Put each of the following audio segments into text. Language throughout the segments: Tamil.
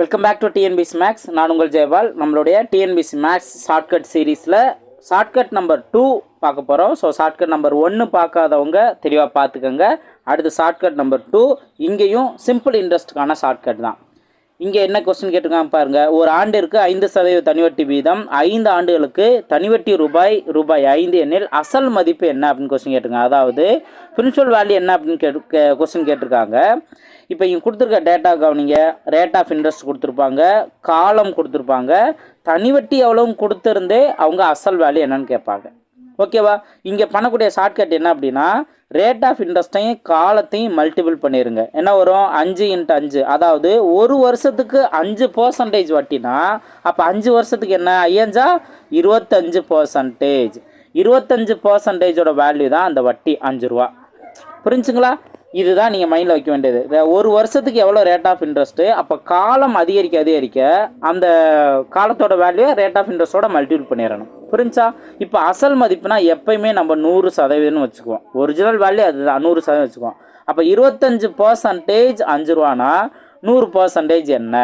Welcome back to TNPSC maths நான் உங்கள் ஜெயபால். நம்மளுடைய டிஎன்பிசி மேக்ஸ் ஷார்ட்கட் சீரீஸில் ஷார்ட்கட் நம்பர் டூ பார்க்க போகிறோம் ஸோ ஷார்ட்கட் நம்பர் ஒன்று பார்க்காதவங்க தெளிவாக பார்த்துக்கோங்க. அடுத்து ஷார்ட்கட் நம்பர் டூ இங்கேயும் சிம்பிள் இன்ட்ரெஸ்ட்டுக்கான ஷார்ட்கட் தான். இங்கே என்ன கொஸ்டின் கேட்டிருக்காங்க பாருங்கள் ஒரு ஆண்டிற்கு ஐந்து சதவீத தனிவட்டி வீதம். ஐந்து ஆண்டுகளுக்கு தனிவட்டி ரூபாய் ரூபாய் ஐந்து எண்ணில் அசல் மதிப்பு என்ன அப்படின்னு கொஸ்டின் கேட்டிருக்காங்க. அதாவது பிரின்சிபல் வேல்யூ என்ன அப்படின்னு கேட்டு கொஸ்டின் கேட்டிருக்காங்க. இப்போ இங்கே கொடுத்துருக்க டேட்டா கவனிங்க. ரேட் ஆஃப் இன்ட்ரெஸ்ட் கொடுத்துருப்பாங்க. காலம் கொடுத்துருப்பாங்க. தனிவட்டி எவ்வளவும் கொடுத்துருந்தே அவங்க அசல் வேல்யூ என்னன்னு கேட்பாங்க. ஓகேவா? இங்கே பண்ணக்கூடிய ஷார்ட்கட் என்ன அப்படின்னா ரேட் ஆஃப் இன்ட்ரெஸ்ட்டையும் காலத்தையும் மல்டிபிள் பண்ணிடுங்க என்ன வரும்? அஞ்சு இன்ட்டு அஞ்சு. அதாவது ஒரு வருஷத்துக்கு அஞ்சு பர்சன்டேஜ் வட்டினா அப்போ அஞ்சு வருஷத்துக்கு என்ன ஐயஞ்சா? இருபத்தஞ்சு பர்சன்டேஜ் இருபத்தஞ்சு பர்சன்டேஜோட வேல்யூ தான் அந்த வட்டி அஞ்சு ரூபா. புரிஞ்சுங்களா? இதுதான் நீங்கள் மைண்டில் வைக்க வேண்டியது. ஒரு வருஷத்துக்கு எவ்வளோ ரேட் ஆஃப் இன்ட்ரெஸ்ட்டு அப்போ காலம் அதிகரிக்க அதிகரிக்க அந்த காலத்தோட வேல்யூ ரேட் ஆஃப் இன்ட்ரெஸ்ட்டோட மல்டிபிள் பண்ணிடணும். புரிஞ்சா? இப்போ அசல் மதிப்புனா எப்பயுமே நம்ம நூறு சதவீதம்னு வச்சுக்குவோம். ஒரிஜினல் வேல்யூ அதுதான் நூறு சதவீதம் வச்சுக்குவோம். அப்போ இருபத்தஞ்சு பர்சன்டேஜ் அஞ்சு ரூபானா நூறு பர்சன்டேஜ் என்ன?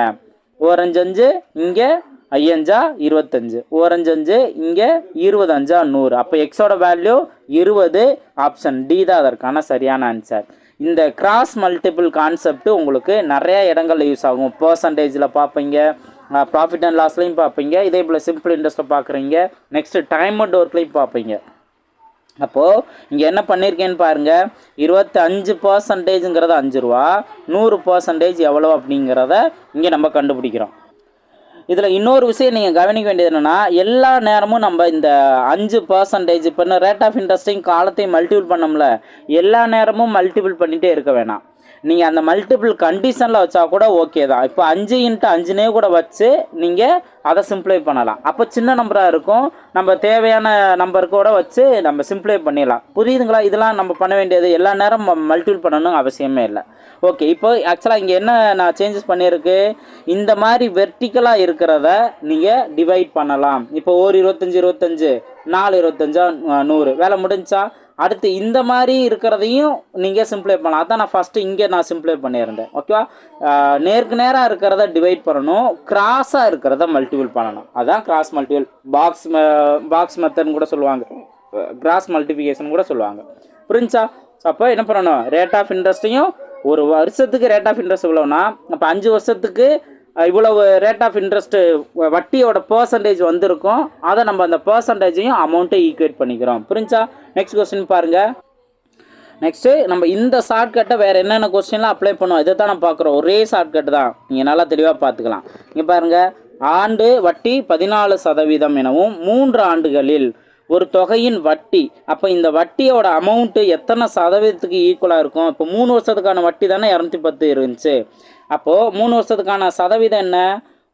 ஓரஞ்சஞ்சு இங்கே ஐயஞ்சா இருபத்தஞ்சு. ஓரஞ்சஞ்சு இங்கே இருபது அஞ்சா நூறு. அப்போ எக்ஸோட வேல்யூ இருபது ஆப்ஷன் டி தான் அதற்கான சரியான ஆன்சர் இந்த கிராஸ் மல்டிபிள் கான்செப்ட் உங்களுக்கு நிறைய இடங்களில் யூஸ் ஆகும். பர்சன்டேஜில் பார்ப்பீங்க. ப்ராஃபிட் அண்ட் லாஸ்லையும் பார்ப்பீங்க. இதே போல் சிம்பிள் இன்ட்ரெஸ்ட்டில் பார்க்குறீங்க. நெக்ஸ்ட்டு டைம் அண்ட் ஒர்க்லையும் பார்ப்பீங்க. அப்போது இங்கே என்ன பண்ணியிருக்கேன்னு பாருங்கள் இருபத்தஞ்சு பர்சன்டேஜுங்கிறது அஞ்சு ரூபா. நூறு பர்சன்டேஜ் எவ்வளோ அப்படிங்கிறத இங்கே நம்ம கண்டுபிடிக்கிறோம். இதில் இன்னொரு விஷயம் நீங்கள் கவனிக்க வேண்டியது என்னென்னா எல்லா நேரமும் நம்ம இந்த அஞ்சு பர்சன்டேஜ் இப்போ ரேட் ஆஃப் இன்ட்ரெஸ்ட்டையும் காலத்தையும் மல்டிபிள் பண்ணோம்ல. எல்லா நேரமும் மல்டிபிள் பண்ணிகிட்டே இருக்க வேணாம். நீங்கள் அந்த மல்டிபிள் கண்டிஷனில் வச்சா கூட ஓகே தான். இப்போ அஞ்சு இன்ட்டு அஞ்சுனே கூட வச்சு நீங்கள் அதை சிம்ப்ளை பண்ணலாம். அப்போ சின்ன நம்பராக இருக்கும். நம்ம தேவையான நம்பர் கூட வச்சு நம்ம சிம்ப்ளை பண்ணிடலாம். புரியுதுங்களா? இதெல்லாம் நம்ம பண்ண வேண்டியது. எல்லா நேரம் மல்டிபிள் பண்ணணும் அவசியமே இல்லை. ஓகே இப்போ ஆக்சுவலாக இங்கே என்ன நான் சேஞ்சஸ் பண்ணியிருக்கு? இந்த மாதிரி வெர்டிக்கலாக இருக்கிறத நீங்கள் டிவைட் பண்ணலாம். இப்போ ஒரு இருபத்தஞ்சி இருபத்தஞ்சு நாலு இருபத்தஞ்சா நூறு. வேலை முடிஞ்சா அடுத்து இந்த மாதிரி இருக்கிறதையும் நீங்கள் சிம்ப்ளை பண்ணலாம். அதான் நான் ஃபஸ்ட்டு இங்கே நான் சிம்ப்ளை பண்ணியிருந்தேன். ஓகேவா நேருக்கு நேராக இருக்கிறத டிவைட் பண்ணணும். கிராஸாக இருக்கிறத மல்டிபிள் பண்ணணும். அதுதான் கிராஸ் மல்டிபிள் பாக்ஸ் பாக்ஸ் மெத்தட்னு கூட சொல்லுவாங்க. கிராஸ் மல்டிபிகேஷன் கூட சொல்லுவாங்க. புரிஞ்சா அப்போ என்ன பண்ணணும்? ரேட் ஆஃப் இன்ட்ரெஸ்ட்டையும் ஒரு வருஷத்துக்கு ரேட் ஆஃப் இன்ட்ரெஸ்ட் இவ்வளோனா அப்போ அஞ்சு வருஷத்துக்கு இவ்வளவு ரேட் ஆஃப் இன்ட்ரெஸ்ட்டு வட்டியோட பர்சன்டேஜ் வந்திருக்கும். அதை நம்ம அந்த பர்சன்டேஜையும் அமௌண்ட்டை ஈக்குவேட் பண்ணிக்கிறோம். புரிஞ்சா? நெக்ஸ்ட் கொஸ்டின் பாருங்கள் நெக்ஸ்ட்டு நம்ம இந்த ஷார்ட்கட்டை வேறு என்னென்ன கொஸ்டின்லாம் அப்ளை பண்ணுவோம்? இதை தான் நம்ம பார்க்குறோம். ஒரே ஷார்ட்கட் தான். நீங்கள் நல்லா தெளிவாக பார்த்துக்கலாம். இங்கே பாருங்கள் ஆண்டு வட்டி பதினாலு சதவீதம் எனவும் மூன்று ஆண்டுகளில் ஒரு தொகையின் வட்டி. அப்போ இந்த வட்டியோட அமௌண்ட்டு எத்தனை சதவீதத்துக்கு ஈக்குவலாக இருக்கும்? இப்போ மூணு வருஷத்துக்கான வட்டி தானே இரநூத்தி பத்து இருந்துச்சு. அப்போது மூணு வருஷத்துக்கான சதவீதம் என்ன?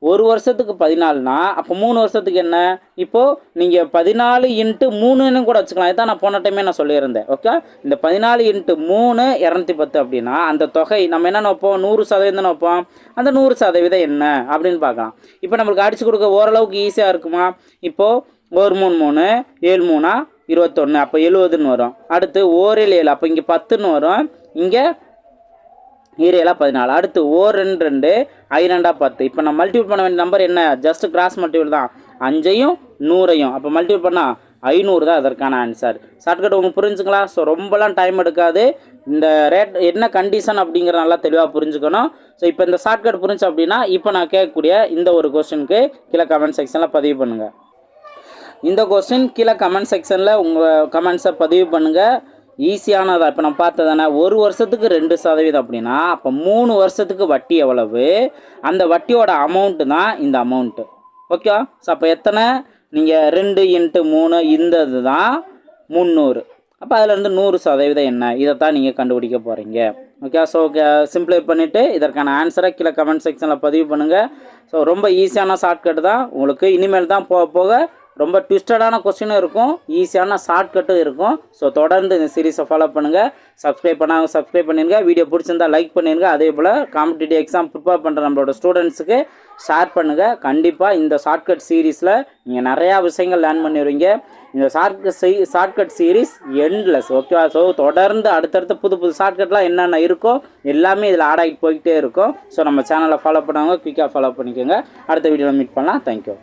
ஒரு வருஷத்துக்கு பதினாலுனா அப்போ மூணு வருஷத்துக்கு என்ன? இப்போது நீங்கள் பதினாலு இன்ட்டு மூணுன்னு கூட வச்சுக்கலாம். இதுதான் நான் போன டைமே நான் சொல்லியிருந்தேன். ஓகே இந்த பதினாலு இன்ட்டு மூணு இரநூத்தி பத்து அப்படின்னா அந்த தொகை நம்ம என்ன வைப்போம் நூறு சதவீதம் நோப்போம். வைப்போம் அந்த நூறு சதவீதம் என்ன? அப்படின்னு பார்க்கலாம். இப்போ நம்மளுக்கு அடிச்சு கொடுக்க ஓரளவுக்கு ஈஸியாக இருக்குமா? இப்போது ஒரு மூணு மூணு ஏழு மூணா இருபத்தொன்று அப்போ எழுபதுன்னு வரும். அடுத்து ஓரில் ஏழு. அப்போ இங்கே பத்துன்னு வரும். இங்கே ஈரேழா பதினாலு அடுத்து ஓ ரெண்டு ரெண்டு ஐ ரெண்டா பத்து. இப்போ நான் மல்டிபிள் பண்ண வேண்டிய நம்பர் என்ன? ஜஸ்ட் கிராஸ் மல்டிபிள் தான். அஞ்சையும் நூறையும். அப்போ மல்டிபிள் பண்ணால் ஐநூறு தான் அதற்கான ஆன்சர் ஷார்ட்கட் உங்களுக்கு புரிஞ்சுங்களா? ஸோ ரொம்பலாம் டைம் எடுக்காது. இந்த ரேட் என்ன கண்டிஷன் அப்படிங்கிற நல்லா தெளிவாக புரிஞ்சுக்கணும். ஸோ இப்போ இந்த ஷார்ட்கட் புரிஞ்சு அப்படின்னா இப்போ நான் கேட்கக்கூடிய இந்த ஒரு கொஸ்டினுக்கு கீழே கமெண்ட் செக்ஷனில் பதிவு பண்ணுங்கள் இந்த கொஸ்டின் கீழே கமெண்ட் செக்ஷனில் உங்கள் கமெண்ட்ஸை பதிவு பண்ணுங்கள் ஈஸியானதாக இப்போ நான் பார்த்ததானே ஒரு வருஷத்துக்கு ரெண்டு சதவீதம் அப்படின்னா அப்போ மூணு வருஷத்துக்கு வட்டி எவ்வளவு? அந்த வட்டியோட அமௌண்ட்டு தான் இந்த அமௌண்ட்டு ஓகே ஸோ அப்போ எத்தனை? நீங்கள் ரெண்டு இன்ட்டு மூணு இந்த இது தான் முந்நூறு. அப்போ அதுலேருந்து நூறு சதவீதம் என்ன? இதை தான் நீங்கள் கண்டுபிடிக்க போகிறீங்க ஓகே ஸோ சிம்பிளை பண்ணிவிட்டு இதற்கான ஆன்சரை கீழே கமெண்ட் செக்ஷனில் பதிவு பண்ணுங்கள் ஸோ ரொம்ப ஈஸியான ஷார்ட்கட் தான். உங்களுக்கு இனிமேல் தான் போக போக ரொம்ப ட்விஸ்டடான கொஸ்டினும் இருக்கும். ஈஸியான ஷார்ட்கட்டும் இருக்கும். ஸோ தொடர்ந்து இந்த சீரிஸை ஃபாலோ பண்ணுங்கள் சப்ஸ்கிரைப் பண்ணாங்க சப்ஸ்கிரைப் பண்ணிடுங்க வீடியோ பிடிச்சிருந்தா லைக் பண்ணிடுங்க அதே போல் காம்படிட்டிவ் எக்ஸாம் ப்ரிப்பேர் பண்ணுற நம்மளோட ஸ்டூடெண்ட்ஸுக்கு ஷேர் பண்ணுங்கள் கண்டிப்பாக இந்த ஷார்ட்கட் சீரீஸில் நீங்கள் நிறையா விஷயங்கள் லேர்ன் பண்ணிடுவீங்க இந்த shortcut see shortcut series endless ஓகேவா ஸோ தொடர்ந்து அடுத்தடுத்து புது புது ஷார்ட்கட்லாம் என்னென்ன இருக்கோ எல்லாமே இதில் ஆட் ஆகிட்டு போய்கிட்டே இருக்கும். ஸோ நம்ம சேனலை ஃபாலோ பண்ணவங்க குயிக்காக ஃபாலோ பண்ணிக்கோங்க. அடுத்த வீடியோவில் மீட் பண்ணலாம். தேங்க்யூ